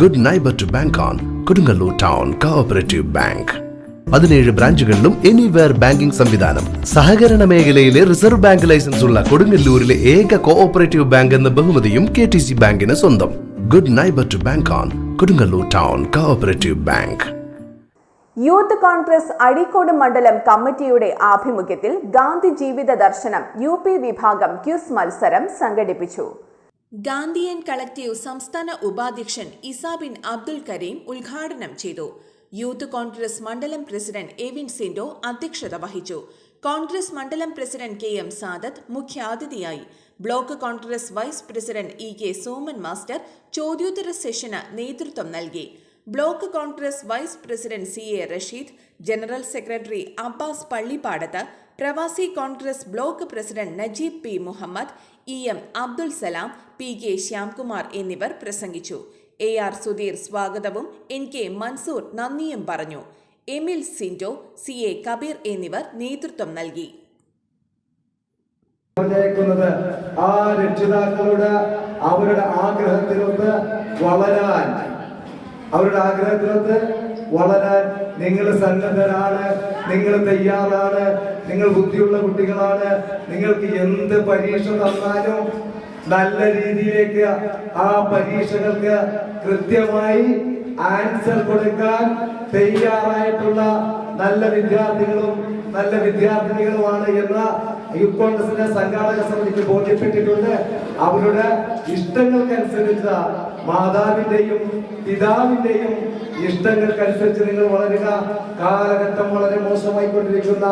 Good neighbour to bank on Kodungallur town cooperative bank പതിനേഴ് ബ്രാഞ്ചുകളിലും anywhere banking സംവിധാനം. സഹകരണ മേഖലയിലെ റിസർവ് ബാങ്ക് ലൈസൻസ് ഉള്ള കൊടുങ്ങല്ലൂരിലെ ഏക കോഓപ്പറേറ്റീവ് ബാങ്ക് എന്ന ബഹുമതിയും കെ ടി സി ബാങ്കിന് സ്വന്തം. Good neighbour to bank on Kodungallur town cooperative bank youth Congress Azhikode മണ്ഡലം കമ്മിറ്റിയുടെ ആഭിമുഖ്യത്തിൽ ഗാന്ധി ജീവിത ദർശനം യു വിഭാഗം ക്യൂസ് മത്സരം സംഘടിപ്പിച്ചു. ഗാന്ധിയൻ കളക്റ്റീവ് സംസ്ഥാന ഉപാധ്യക്ഷൻ ഇസാബിൻ അബ്ദുൽ കരീം ഉദ്ഘാടനം ചെയ്തു. യൂത്ത് കോൺഗ്രസ് മണ്ഡലം പ്രസിഡന്റ് എവിൻ സിൻഡോ അധ്യക്ഷത വഹിച്ചു. കോൺഗ്രസ് മണ്ഡലം പ്രസിഡന്റ് കെ എം സാദത്ത് മുഖ്യാതിഥിയായി. Block Congress vice president E K Soman master ചോദ്യോത്തര സെഷന് നേതൃത്വം നൽകി. Block Congress vice president C A Rasheed general secretary Abbas Pallippadath Pravasi Congress block president Najeeb P Muhammad E M Abdul Salam P K Shyamkumar എന്നിവർ പ്രസംഗിച്ചു. A R Sudheer സ്വാഗതവും N K Mansoor നന്ദിയും പറഞ്ഞു. Emil Sindo C A Kabeer എന്നിവർ നേതൃത്വം നൽകി. ആ അവരുടെ ആഗ്രഹത്തിനൊത്ത് വളരാൻ അവരുടെ ആഗ്രഹത്തിനൊത്ത് വളരാൻ നിങ്ങൾ സന്നദ്ധരാണ് നിങ്ങൾ തയ്യാറാണ് നിങ്ങൾ ബുദ്ധിയുള്ള കുട്ടികളാണ് നിങ്ങൾക്ക് എന്ത് പരീക്ഷ തന്നാലും നല്ല രീതിയിലേക്ക് ആ പരീക്ഷകൾക്ക് കൃത്യമായി ആൻസർ കൊടുക്കാൻ തയ്യാറായിട്ടുള്ള നല്ല വിദ്യാർത്ഥികളും നല്ല വിദ്യാർത്ഥിനികളുമാണ് എന്ന യൂത്ത് കോൺഗ്രസിന്റെ സംഘാടക സമിതിക്ക് ബോധ്യപ്പെട്ടിട്ടുണ്ട്. അവരുടെ ഇഷ്ടങ്ങൾക്കനുസരിച്ച് മാതാവിന്റെയും പിതാവിന്റെയും ഇഷ്ടങ്ങൾക്കനുസരിച്ച് നിങ്ങൾ വളരുക. കാലഘട്ടം വളരെ മോശമായിക്കൊണ്ടിരിക്കുന്ന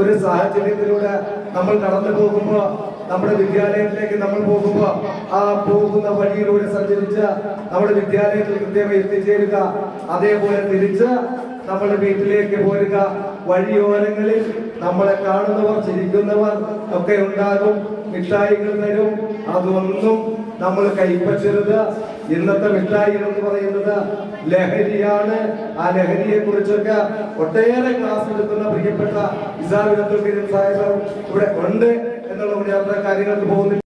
ഒരു സാഹചര്യത്തിലൂടെ നമ്മൾ നടന്നു പോകുമ്പോൾ നമ്മുടെ വിദ്യാലയത്തിലേക്ക് നമ്മൾ പോകുമ്പോൾ ആ പോകുന്ന വഴിയിലൂടെ സഞ്ചരിച്ച് നമ്മുടെ വിദ്യാലയത്തിൽ കൃത്യമായി എത്തിച്ചേരുക. അതേപോലെ തിരിച്ച് നമ്മുടെ വീട്ടിലേക്ക് പോരുക. വഴിയോരങ്ങളിൽ നമ്മളെ കാണുന്നവർ ചിരിക്കുന്നവർ ഒക്കെ ഉണ്ടാകും. മിഠായികൾ തരും. അതൊന്നും നമ്മൾ കൈപ്പറ്റരുത്. ഇന്നത്തെ മിഠായി എന്ന് പറയുന്നത് ലഹരിയാണ്. ആ ലഹരിയെ കുറിച്ചൊക്കെ ഒട്ടേറെ ക്ലാസ് എടുക്കുന്ന പ്രിയപ്പെട്ട കരീം സാഹിബ് ഇവിടെ ഉണ്ട് എന്നുള്ള കൂടി അത്ര കാര്യങ്ങൾക്ക് പോകുന്നില്ല.